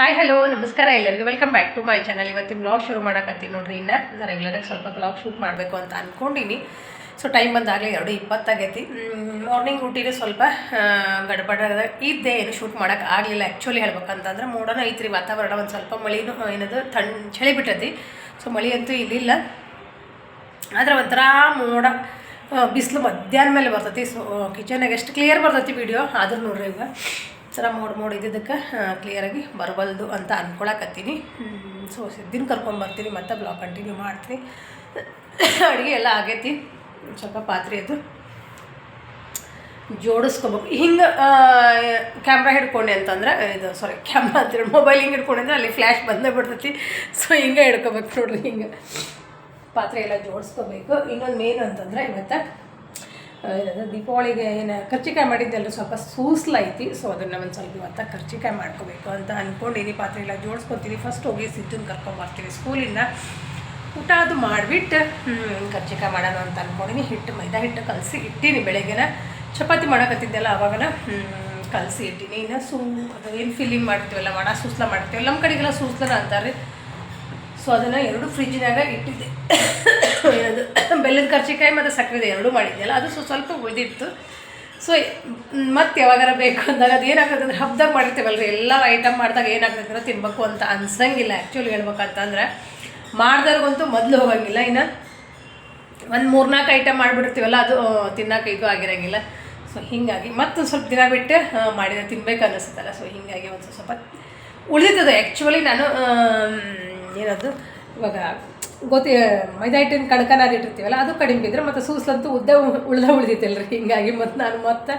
Hi hello ನಮಸ್ಕಾರ ಎಲ್ಲರಿಗೂ. Welcome back to my channel ಇವತ್ತಿನ ಬ್ಲಾಗ್ ಶುರು ಮಾಡೋಕತ್ತೀನಿ ನೋಡ್ರಿ. ಇನ್ನು ರೆಗ್ಯುಲರಾಗಿ ಸ್ವಲ್ಪ ಬ್ಲಾಗ್ ಶೂಟ್ ಮಾಡಬೇಕು ಅಂತ ಅಂದ್ಕೊಂಡಿನಿ ಸೊ ಟೈಮ್ ಬಂದಾಗಲೇ ಎರಡು ಇಪ್ಪತ್ತಾಗೈತಿ. ಮಾರ್ನಿಂಗ್ ರೂಟೀನೇ ಸ್ವಲ್ಪ ಗಡಬಡ ಇದ್ದೇ ಏನು ಶೂಟ್ ಮಾಡೋಕೆ ಆಗಲಿಲ್ಲ. ಆ್ಯಕ್ಚುಲಿ ಹೇಳ್ಬೇಕಂತಂದ್ರೆ ಮೋಡನೂ ಐತ್ರಿ. ವಾತಾವರಣ ಒಂದು ಸ್ವಲ್ಪ ಮಳಿನೂ, ಏನದು ತಣ್ಣ ಚಳಿ ಬಿಟ್ಟೈತಿ. ಸೊ ಮಳಿ ಅಂತೂ ಇಲ್ಲಿಲ್ಲ. ಆದರೆ ಒಂಥರ ಮೋಡ ಬಿಸಿಲು ಮಧ್ಯಾಹ್ನ ಮೇಲೆ ಬರ್ತೈತಿ. ಸೊ ಕಿಚನಾಗ ಎಷ್ಟು ಕ್ಲಿಯರ್ ಬರ್ತೈತಿ ವಿಡಿಯೋ ಆದ್ರೂ ನೋಡ್ರಿ ಈಗ ಒಂಥರ ಮೋಡ್ ಮೋಡ್ ಇದ್ದಿದ್ದಕ್ಕೆ ಕ್ಲಿಯರಾಗಿ ಬರಬಲ್ದು ಅಂತ ಅಂದ್ಕೊಳಕತ್ತೀನಿ ಸೊ ಸಿದ್ದಿನ ಕರ್ಕೊಂಬರ್ತೀನಿ ಮತ್ತೆ ಬ್ಲಾಗ್ ಕಂಟಿನ್ಯೂ ಮಾಡ್ತೀನಿ. ಅಡುಗೆ ಎಲ್ಲ ಆಗೈತಿ, ಸ್ವಲ್ಪ ಪಾತ್ರೆ ಅದು ಜೋಡಿಸ್ಕೋಬೇಕು. ಹಿಂಗೆ ಕ್ಯಾಮ್ರಾ ಹಿಡ್ಕೊಂಡೆ ಅಂತಂದ್ರೆ, ಇದು ಸಾರಿ ಕ್ಯಾಮ್ರಾ ಅಂತ ಮೊಬೈಲ್ ಹಿಂಗೆ ಹಿಡ್ಕೊಂಡೆ ಅಲ್ಲಿ ಫ್ಲ್ಯಾಶ್ ಬಂದೇ ಬಿಡ್ತೈತಿ. ಸೊ ಹಿಂಗೆ ಹಿಡ್ಕೋಬೇಕು ನೋಡ್ರಿ ಹಿಂಗೆ. ಪಾತ್ರೆ ಎಲ್ಲ ಜೋಡಿಸ್ಕೋಬೇಕು. ಇನ್ನೊಂದು ಮೇನ್ ಅಂತಂದ್ರೆ ಇವತ್ತು ಆ, ಏನದು ದೀಪಾವಳಿಗೆ ಏನು ಕರ್ಚಿಕಾಯಿ ಮಾಡಿದ್ದೆಲ್ಲ ಸ್ವಲ್ಪ ಸೂಸ್ಲೈತಿ ಸೊ ಅದನ್ನ ಒಂದು ಸ್ವಲ್ಪ ಇವತ್ತ ಕರ್ಚಿಕಾಯಿ ಮಾಡ್ಕೋಬೇಕು ಅಂತ ಅಂದ್ಕೊಂಡಿನಿ ಪಾತ್ರೆ ಎಲ್ಲ ಜೋಡಿಸ್ಕೊತೀನಿ ಫಸ್ಟ್ ಹೋಗಿ ಸಿದ್ದನ್ನ ಕರ್ಕೊಂಬರ್ತೀನಿ ಸ್ಕೂಲಿಂದ. ಊಟ ಅದು ಮಾಡಿಬಿಟ್ಟು ಕರ್ಚಿಕಾಯಿ ಮಾಡೋಣ ಅಂತ ಅಂದ್ಕೊಂಡಿನಿ ಹಿಟ್ಟು ಮೈದಾ ಹಿಟ್ಟು ಕಲಸಿ ಇಟ್ಟೀನಿ ಬೆಳಗ್ಗೆನ. ಚಪಾತಿ ಮಾಡೋಕತ್ತಿದ್ದೆಲ್ಲ ಅವಾಗನ ಕಲಸಿ ಇಟ್ಟೀನಿ. ಇನ್ನು ಸೂ ಅದು ಏನು ಫಿಲ್ಲಿಂಗ್ ಮಾಡ್ತೀವಲ್ಲ ಒಣ ಸೂಸ್ಲ ಮಾಡ್ತೀವಲ್ಲ ನಮ್ಮ ಕಡೆಗೆಲ್ಲ ಸೂಸ್ಲನ ಅಂತಾರೆ. ಸೊ ಅದನ್ನು ಎರಡು ಫ್ರಿಜ್ಜಿನಾಗ ಇಟ್ಟಿದ್ದೆ. ಅದು ಬೆಲ್ಲದ ಕರ್ಚಿಕಾಯಿ ಮತ್ತು ಸಕ್ಕರೆ ಎರಡೂ ಮಾಡಿದ್ದೆಲ್ಲ ಅದು ಸೊ ಸ್ವಲ್ಪ ಉಳಿದಿತ್ತು. ಸೊ ಮತ್ತೆ ಯಾವಾಗಾರ ಬೇಕು ಅಂದಾಗ ಅದು ಏನಾಗ್ತದೆ ಅಂದ್ರೆ ಹಬ್ಬದಾಗ ಮಾಡಿರ್ತೀವಲ್ರಿ, ಎಲ್ಲ ಐಟಮ್ ಮಾಡಿದಾಗ ಏನಾಗ್ತದೆ ಅಂದ್ರೆ ತಿನ್ಬೇಕು ಅಂತ ಅನ್ಸಂಗಿಲ್ಲ. ಆ್ಯಕ್ಚುಲಿ ಹೇಳ್ಬೇಕಂತಂದ್ರೆ ಮಾಡ್ದವ್ರಿಗಂತೂ ಮೊದಲು ಹೋಗಂಗಿಲ್ಲ. ಇನ್ನು ಒಂದು ಮೂರ್ನಾಲ್ಕು ಐಟಮ್ ಮಾಡಿಬಿಡ್ತೀವಲ್ಲ ಅದು ತಿನ್ನೋಕೆ ಇದು ಆಗಿರಂಗಿಲ್ಲ. ಸೊ ಹೀಗಾಗಿ ಮತ್ತು ಸ್ವಲ್ಪ ದಿನ ಬಿಟ್ಟು ಮಾಡಿದ ತಿನ್ಬೇಕು ಅನ್ನಿಸುತ್ತಲ್ಲ ಸೊ ಹೀಗಾಗಿ ಒಂದು ಸ್ವಲ್ಪ ಉಳಿದಿರ್ತದೆ ಆ್ಯಕ್ಚುಲಿ ನಾನು ಏನದು ಇವಾಗ ಗೊತ್ತಿ ಮೈದಾ ಹಿಟ್ಟಿನ ಕಡ್ಕನಾದ ಇಟ್ಟಿರ್ತೀವಲ್ಲ, ಅದು ಕಡಿಮೆ ಬಿದ್ದರೆ ಮತ್ತು ಸೂಸ್ಲಂತೂ ಉದ್ದ ಉಳ್ದ ಉಳಿದಿತ್ತಲ್ರಿ. ಹೀಗಾಗಿ ಮತ್ತು ನಾನು ಮತ್ತೆ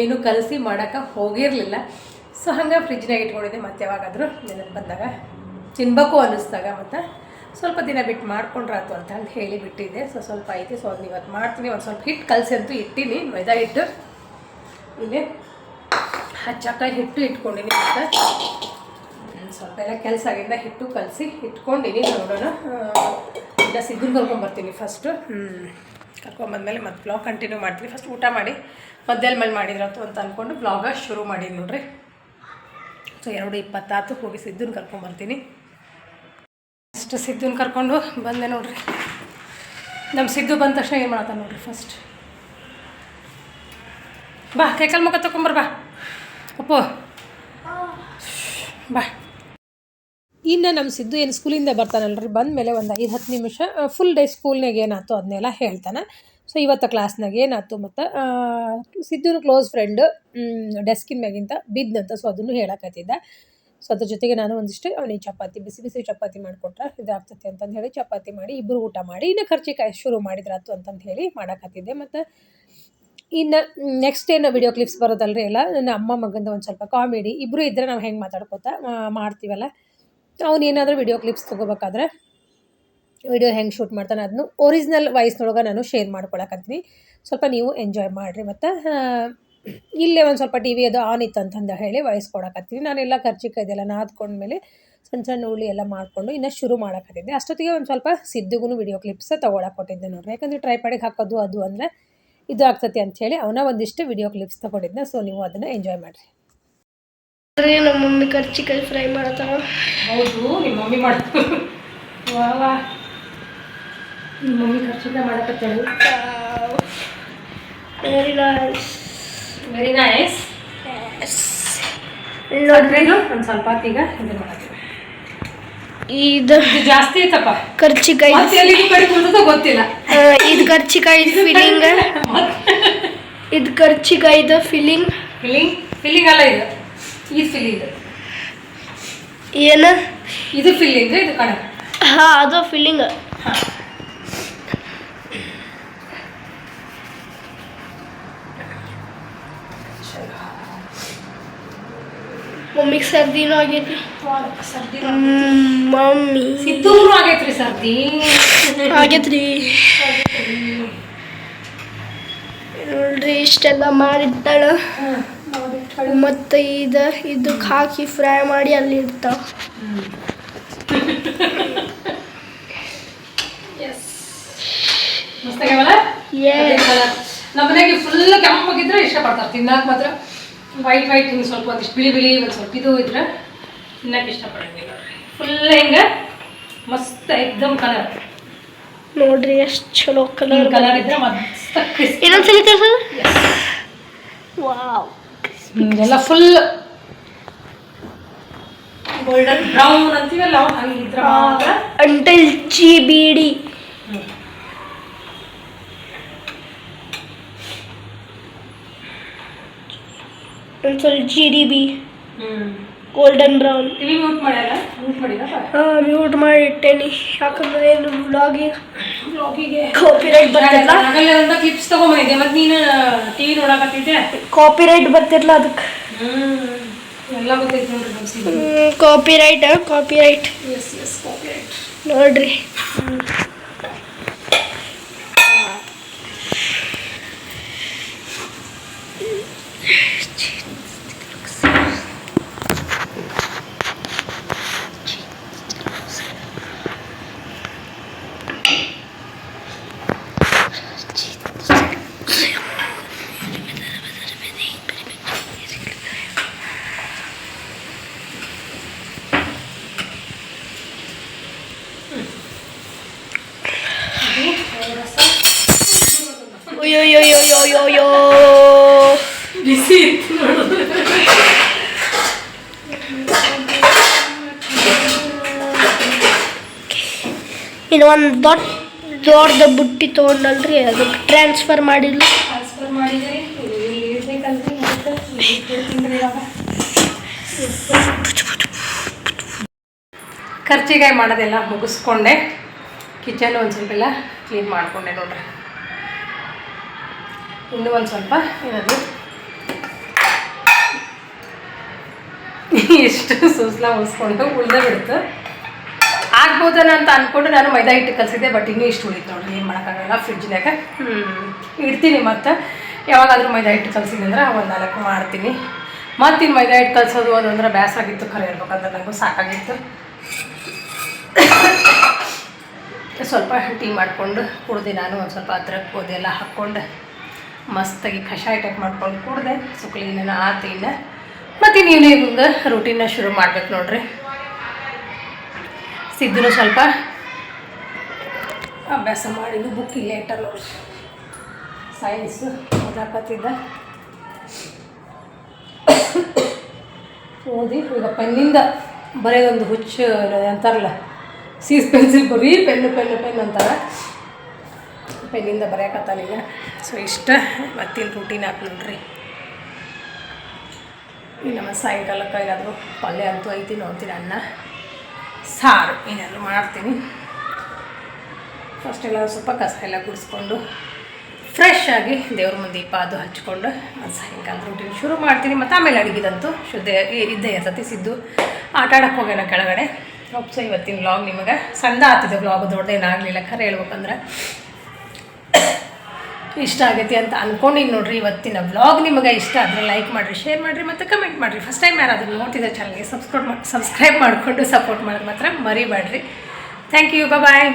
ಏನು ಕಲಸಿ ಮಾಡೋಕ್ಕೆ ಹೋಗಿರಲಿಲ್ಲ. ಸೊ ಹಂಗೆ ಫ್ರಿಜ್ನಾಗ ಇಟ್ಕೊಂಡಿದ್ದೆ. ಮತ್ತೆ ಯಾವಾಗಾದರೂ ನೆನಪು ಬಂದಾಗ ತಿನ್ಬೇಕು ಅನ್ನಿಸ್ದಾಗ ಮತ್ತು ಸ್ವಲ್ಪ ದಿನ ಬಿಟ್ಟು ಮಾಡ್ಕೊಂಡ್ರಾತು ಅಂತ ಅಂದು ಹೇಳಿ ಬಿಟ್ಟಿದ್ದೆ. ಸೊ ಸ್ವಲ್ಪ ಐತಿ. ಸೊ ಅದನ್ನ ಇವತ್ತು ಮಾಡ್ತೀನಿ. ಒಂದು ಸ್ವಲ್ಪ ಹಿಟ್ಟು ಕಲಸಿ ಅಂತೂ ಇಟ್ಟೀನಿ. ಮೈದಾ ಹಿಟ್ಟು ಇಲ್ಲಿ ಹಚ್ಚಕ್ಕ ಹಿಟ್ಟು ಇಟ್ಕೊಂಡಿನಿ ಮತ್ತು. ಎಲ್ಲ ಕೆಲಸ ಆಗಿಂದ ಹಿಟ್ಟು ಕಲಸಿ ಇಟ್ಕೊಂಡಿನಿ ನೋಡೋಣ. ಇಲ್ಲ ಸಿದ್ದನ್ ಕರ್ಕೊಂಬರ್ತೀನಿ ಫಸ್ಟು ಕರ್ಕೊಂಬಂದ್ಮೇಲೆ ಮತ್ತೆ ಬ್ಲಾಗ್ ಕಂಟಿನ್ಯೂ ಮಾಡ್ತೀನಿ. ಫಸ್ಟ್ ಊಟ ಮಾಡಿ ಮಧ್ಯಾಹ್ನ ಮೇಲೆ ಮಾಡಿದ್ರತ್ತು ಅಂತ ಅಂದ್ಕೊಂಡು ಬ್ಲಾಗ ಶುರು ಮಾಡೀನಿ ನೋಡ್ರಿ. ಸೊ ಎರಡು ಇಪ್ಪತ್ತಾತು ಹೋಗಿ ಸಿದ್ಧನ ಕರ್ಕೊಂಬರ್ತೀನಿ. ಫಸ್ಟ್ ಸಿದ್ಧನ ಕರ್ಕೊಂಡು ಬಂದೆ ನೋಡ್ರಿ. ನಮ್ಮ ಸಿದ್ದು ಬಂದ ತಕ್ಷಣ ಏನು ಮಾಡತ್ತ ನೋಡ್ರಿ ಫಸ್ಟ್ ಬಾ ಕೈಕಾಲು ಮುಖ ತಗೊಂಬರ್ ಬಾ. ಅಪ್ಪು. ಬಾ. ಇನ್ನು ನಮ್ಮ ಸಿದ್ದು ಏನು ಸ್ಕೂಲಿಂದ ಬಂದ ಮೇಲೆ ಒಂದು ಐದು, ಹತ್ತು ನಿಮಿಷ ಫುಲ್ ಡೇ ಸ್ಕೂಲ್ನಾಗ ಏನಾಯ್ತು ಅದನ್ನೆಲ್ಲ ಹೇಳ್ತಾನೆ. ಸೊ ಇವತ್ತು ಕ್ಲಾಸ್ನಾಗ ಏನಾಯ್ತು ಮತ್ತು ಸಿದ್ದುನ ಕ್ಲೋಸ್ ಫ್ರೆಂಡ್ ಡೆಸ್ಕಿನ ಮ್ಯಾಗಿಂತ ಬಿದ್ದಂತ ಸೊ ಅದನ್ನು ಹೇಳಕತ್ತಿದ್ದ. ಸೊ ಅದ್ರ ಜೊತೆಗೆ ನಾನು ಒಂದಿಷ್ಟು ಅವನಿಗೆ ಚಪಾತಿ, ಬಿಸಿ ಬಿಸಿ ಚಪಾತಿ ಮಾಡಿಕೊಟ್ರೆ ಇದಾಗ್ತೈತಿ ಅಂತಂದು ಹೇಳಿ ಚಪಾತಿ ಮಾಡಿ ಇಬ್ಬರು ಊಟ ಮಾಡಿ, ಇನ್ನು ಖರ್ಚಿಕಾಯಿ ಶುರು ಮಾಡಿದ್ರಾತು ಅಂತಂದು ಹೇಳಿ ಮಾಡಕತ್ತಿದ್ದೆ. ಮತ್ತು ಇನ್ನು ನೆಕ್ಸ್ಟ್ ಏನು ವಿಡಿಯೋ ಕ್ಲಿಪ್ಸ್ ಬರೋದಲ್ರಿ ಎಲ್ಲ, ನನ್ನ ಅಮ್ಮ ಮಗಂದು ಒಂದು ಸ್ವಲ್ಪ ಕಾಮಿಡಿ ಇಬ್ಬರು ಇದ್ದರೆ ನಾವು ಹೆಂಗೆ ಮಾತಾಡ್ಕೋತಾ ಮಾಡ್ತೀವಲ್ಲ? ಅವ್ನು ಏನಾದರೂ ವಿಡಿಯೋ ಕ್ಲಿಪ್ಸ್ ತೊಗೋಬೇಕಾದ್ರೆ ವಿಡಿಯೋ ಹೆಂಗೆ ಶೂಟ್ ಮಾಡ್ತಾನೆ ಅದನ್ನು ಒರಿಜಿನಲ್ ವಾಯ್ಸ್ನೊಳಗೆ ನಾನು ಶೇರ್ ಮಾಡ್ಕೊಳಕತ್ತೀನಿ. ಸ್ವಲ್ಪ ನೀವು ಎಂಜಾಯ್ ಮಾಡಿರಿ ಮತ್ತು ಇಲ್ಲೇ ಒಂದು ಸ್ವಲ್ಪ ಟಿ ವಿ ಅದು ಆನ್ ಇತ್ತು ಅಂತಂದು ಹೇಳಿ ವಾಯ್ಸ್ ಕೊಡಕತ್ತೀನಿ. ನಾನೆಲ್ಲ ಖರ್ಚಿಕಾಯ್ದೆಲ್ಲ ನಾದ್ಕೊಂಡ್ಮೇಲೆ ಸಣ್ಣ ಸಣ್ಣ ಉಳ್ಳಿ ಎಲ್ಲ ಮಾಡಿಕೊಂಡು ಇನ್ನೂ ಶುರು ಮಾಡಕತ್ತಿದ್ದೆ. ಅಷ್ಟೊತ್ತಿಗೆ ಒಂದು ಸ್ವಲ್ಪ ಸಿದ್ದುಗೂ ವಿಡಿಯೋ ಕ್ಲಿಪ್ಸ್ ತೊಗೊಳಕ್ಕೆ ಕೊಟ್ಟಿದ್ದೆ ನೋಡ್ರಿ. ಯಾಕಂದರೆ ಟ್ರೈಪಾಡಿಗೆ ಹಾಕೋದು ಅದು ಅಂದರೆ ಇದು ಆಗ್ತತಿ ಅಂಥೇಳಿ ಅವನ ಒಂದಿಷ್ಟು ವಿಡಿಯೋ ಕ್ಲಿಪ್ಸ್ ತೊಗೊಂಡಿದ್ದೆ ಸೊ ನೀವು ಅದನ್ನು ಎಂಜಾಯ್ ಮಾಡಿರಿ. ನಮ್ಮ ಮಮ್ಮಿ ಕರ್ಚಿಕಾಯಿ ಫ್ರೈ ಮಾಡತ್ತಾವ ಹೌದು ನಿಮ್ಮ ಮಮ್ಮಿ ಮಾಡ್ತಾರೆ ವಾ ವಾ. ನಿಮ್ಮ ಮಮ್ಮಿ ಕರ್ಚಿಕಾಯಿ ಮಾಡಕತ್ತಾಳು. ವೆರಿ ನೈಸ್ ವೆರಿ ನೈಸ್ ನೋಡ್ರಿ ಒಂದು ಸ್ವಲ್ಪ ಈಗ ಇದು ಮಾಡತ್ತೀವಿ ಇದು ಇದು ಜಾಸ್ತಿ ಐತಪ್ಪ ಕರ್ಚಿಕಾಯಿ. ಮತ್ತೆ ಎಲ್ಲಿಗೂ ಕಡೆ ಕುಂತದ ಗೊತ್ತಿಲ್ಲ ಇದು ಕರ್ಚಿಕಾಯಿ ಫೀಲಿಂಗ್ ಇದು ಕರ್ಚಿಕಾಯಿದ ಫೀಲಿಂಗ್ ಫೀಲಿಂಗ್ ಫೀಲಿಂಗ್ ಅಲ್ಲ ಇದು. ಇದು ಫಿಲ್ಲಿಂಗ್ ಏನು? ಇದು ಫಿಲ್ಲಿಂಗ್ ಇದು ಕಡೆ ಹಾ ಅದು ಫಿಲ್ಲಿಂಗ್ ಮಮ್ಮಿಗೆ ಸರ್ದಿನೂ ಆಗೈತಿ. ಮಮ್ಮಿ. ಸಿದ್ದೂರು ಆಗೈತ್ರಿ ಸರ್ದಿ. ಆಗೈತ್ರಿ. ನೋಡ್ರಿ ಇಷ್ಟೆಲ್ಲ ಮಾಡಿಟ್ಟಾಳ ಮತ್ತೆ ಇದ ಇದಕ್ಕೆ ಹಾಕಿ ಫ್ರೈ ಮಾಡಿ ಅಲ್ಲಿ ಇಡ್ತಾವ. ನಮ್ಮ ಮನೆಗೆ ಫುಲ್ ಕೆಂಪಾಗಿದ್ರೆ ಇಷ್ಟಪಡ್ತಾರೆ ತಿನ್ನಕ್ಕೆ ಮಾತ್ರ. ವೈಟ್ ವೈಟ್ ಹಿಂಗೆ ಸ್ವಲ್ಪ ಒಂದಿಷ್ಟು ಬಿಳಿ ಬಿಳಿ ಒಂದು ಸ್ವಲ್ಪ ಇದು ಇದ್ರೆ ತಿನ್ನಕ್ಕೆ ಇಷ್ಟಪಡಂಗಿಲ್ಲ. ಫುಲ್ ಹಿಂಗೆ ಮಸ್ತ್ ಎಕ್ದಮ್ ಕಲರ್. ನೋಡ್ರಿ ಎಷ್ಟು ಚಲೋ ಕಲರ್ ಕಲರ್ ಇದ್ರೆ ಮಸ್ತ್ ಇನ್ನೊಂದ್ಸಲಿ ವಾವ್ ಹಿಂಗೆಲ್ಲ ಫುಲ್ ಗೋಲ್ಡನ್ ಬ್ರೌನ್ ಅಂತೀವಲ್ಲ ಹಂಗಿದ್ರೆ ಮಾತ್ರ? ಅಂಟಲ್ ಜಿ ಬೀಡಿ ಒಂದ್ಸಲ G D B golden brown TV mute ಮಾಡ್ಯಾರ? ಮ್ಯೂಟ್ ಮಾಡಿದಪ್ಪ ಹಾಂ ಮ್ಯೂಟ್ ಮಾಡಿ ಇಟ್ಟೇನಿ ಯಾಕಂದ್ರೆ ಏನು ಬ್ಲಾಗಿಗೆ ಕಾಪಿರೈಟ್ ಆಗಲ್ಲ ಅಂತ ಕ್ಲಿಪ್ಸ್ ತಗೊಂಬಂದಿದ್ದೆ. ಮತ್ತೆ ನೀನು ಟಿವಿ ನೋಡಕತ್ತಿದ್ದೆ ಕಾಪಿರೈಟ್ ಬರ್ತಿರ್ಲ ಅದಕ್ಕೆ ಎಲ್ಲ ಗೊತ್ತೈತೆ ನೋಡ್ರಿ ನಮ್ಸಿ copyright copyright yes yes copyright ನೋಡ್ರಿ. ಅಯ್ಯೋಯ್ಯೋಯ್ಯೋಯ್ಯೋಯ್ಯೋ ಬಿಸಿ ಇತ್ತು ಇನ್ನು ಒಂದು ದೊಡ್ಡ ದೊಡ್ಡ ಬುಟ್ಟಿ ತಗೊಂಡಲ್ರಿ ಅದಕ್ಕೆ ಟ್ರಾನ್ಸ್ಫರ್ ಮಾಡಿಲ್ಲ ಟ್ರಾನ್ಸ್ಫರ್ ಖರ್ಚಿಗಾಯಿ ಮಾಡೋದೆಲ್ಲ ಮುಗಿಸ್ಕೊಂಡೆ ಕಿಚನ್ ಒಂದು ಸ್ವಲ್ಪ ಎಲ್ಲ ಕ್ಲೀನ್ ಮಾಡಿಕೊಂಡೆ ನೋಡ್ರಿ ಇನ್ನೂ ಒಂದು ಸ್ವಲ್ಪ ಏನದು? ಇಷ್ಟು ಸೂಸ್ಲ ಉಳಿಸ್ಕೊಂಡು ಉಳ್ದೇ ಬಿಡ್ತು. ಆಗ್ಬೋದನ ಅಂತ ಅಂದ್ಕೊಂಡು ನಾನು ಮೈದಾ ಹಿಟ್ಟು ಕಲಿಸಿದ್ದೆ ಬಟ್ ಇನ್ನೂ ಇಷ್ಟು ಉಳಿತು ನೋಡಿ, ಏನು ಮಾಡೋಕ್ಕಾಗಲ್ಲ ಫ್ರಿಡ್ಜ್ನಾಗ ಇಡ್ತೀನಿ ಮತ್ತು. ಯಾವಾಗಾದರೂ ಮೈದಾ ಹಿಟ್ಟು ಕಲಿಸಿದ್ದೆ ಅಂದ್ರೆ ಒಂದು ನಾಲ್ಕು ಮಾಡ್ತೀನಿ. ಮತ್ತಿನ್ನು ಮೈದಾ ಹಿಟ್ಟು ಕಲಿಸೋದು ಅದು ಅಂದ್ರೆ ಬೇಸಾಗಿತ್ತು ಖರೆ ಇರ್ಬೇಕಂದ್ರೆ ನನಗೂ ಸಾಕಾಗಿತ್ತು. ಸ್ವಲ್ಪ ಟೀ ಮಾಡಿಕೊಂಡು ಕುಡ್ದು ನಾನು ಒಂದು ಸ್ವಲ್ಪ ಅದ್ರಕ್ಕೆ ಎಲ್ಲ ಹಾಕ್ಕೊಂಡು ಮಸ್ತಾಗಿ ಕಷಾಯ ಟೈಪ್ ಮಾಡ್ಕೊಂಡು ಕುಡ್ದೆ ಸುಕ್ಲಿನ ಆತಿನ ಆತು ಇನ್ನು. ಮತ್ತು ಈವ್ನಿಂಗ್ ರೂಟೀನ ಶುರು ಮಾಡ್ಬೇಕು ನೋಡ್ರಿ. ಸಿದ್ದನು ಸ್ವಲ್ಪ ಅಭ್ಯಾಸ ಮಾಡಿದ್ದು ಬುಕ್ ಇಲ್ಲೇ ಇಟ್ಟ ನೋಡ್ರಿ. ಸೈನ್ಸ್ ಓದಾಕತ್ತಿದ್ದ. ಓದಿ ಈಗ ಪೆನ್ನಿಂದ ಬರೆಯೋದೊಂದು ಹುಚ್ಚು ಅಂತಾರಲ್ಲ, ಸೀಸ್ ಪೆನ್ಸಿಲ್ ಬರೀ ಪೆನ್ನು ಪೆನ್ನು ಪೆನ್ ಅಂತಾರೆ. ಪೆನ್ನಿಂದ ಬರೆಯಕತ್ತಾನೀಗ ಸೊ ಇಷ್ಟ. ಮತ್ತಿನ ರೂಟೀನ್ ಹಾಕಿ ನೋಡ್ರಿ. ನಮ್ಮ ಸಾಯಂಕಾಲಕ್ಕೆ ಏನಾದರೂ ಪಲ್ಯ ಅಂತೂ ಐತಿ ನೋಡ್ತೀನಿ ಅನ್ನ. ಸಾರು ಏನಾದರೂ ಮಾಡ್ತೀನಿ. ಫಸ್ಟ್ ಎಲ್ಲ ಸ್ವಲ್ಪ ಕಸ ಎಲ್ಲ ಗುಡಿಸ್ಕೊಂಡು ಫ್ರೆಶ್ ಆಗಿ ದೇವ್ರ ಮುಂದೆ ದೀಪ ಅದು ಹಚ್ಕೊಂಡು ಮತ್ತು ಸಾಯಂಕಾಲ ರೂಟೀನ್ ಶುರು ಮಾಡ್ತೀನಿ. ಮತ್ತು ಆಮೇಲೆ ಅಡುಗೆದಂತೂ ಶುದ್ಧ ಇದ್ದೇ ಇರ್ತೈತಿ ಸಿದ್ದು. ಆಟ ಆಡಕ್ಕೆ ಹೋಗ್ಯಾನ ಕೆಳಗಡೆ. ಹೋಪ್ಸ ಇವತ್ತಿನ ವ್ಲಾಗ್ ನಿಮಗೆ. ಸಣ್ಣ ಆಗ್ತಿದೆ ವ್ಲಾಗ್ ದೊಡ್ಡದೇನಾಗಲಿಲ್ಲ ಖರೆ ಹೇಳ್ಬೇಕಂದ್ರೆ ಇಷ್ಟ ಆಗೈತಿ ಅಂತ ಅಂದ್ಕೊಂಡಿನಿ ನೋಡ್ರಿ ಇವತ್ತಿನ ವ್ಲಾಗ್ ನಿಮಗೆ ಇಷ್ಟ ಆದರೆ ಲೈಕ್ ಮಾಡಿರಿ ಶೇರ್ ಮಾಡಿರಿ ಮತ್ತು ಕಮೆಂಟ್ ಮಾಡಿರಿ. ಫಸ್ಟ್ ಟೈಮ್ ಯಾರಾದರೂ ನೋಡ್ತಿದ್ದೆ ಚಾನಲ್ಗೆ ಸಬ್ಸ್ಕ್ರೈಬ್ ಮಾಡಿ ಸಬ್ಸ್ಕ್ರೈಬ್ ಮಾಡಿಕೊಂಡು ಸಪೋರ್ಟ್ ಮಾಡೋದು ಮಾತ್ರ ಮರಿಬೇಡ್ರಿ ಥ್ಯಾಂಕ್ ಯು ಬಾಯ್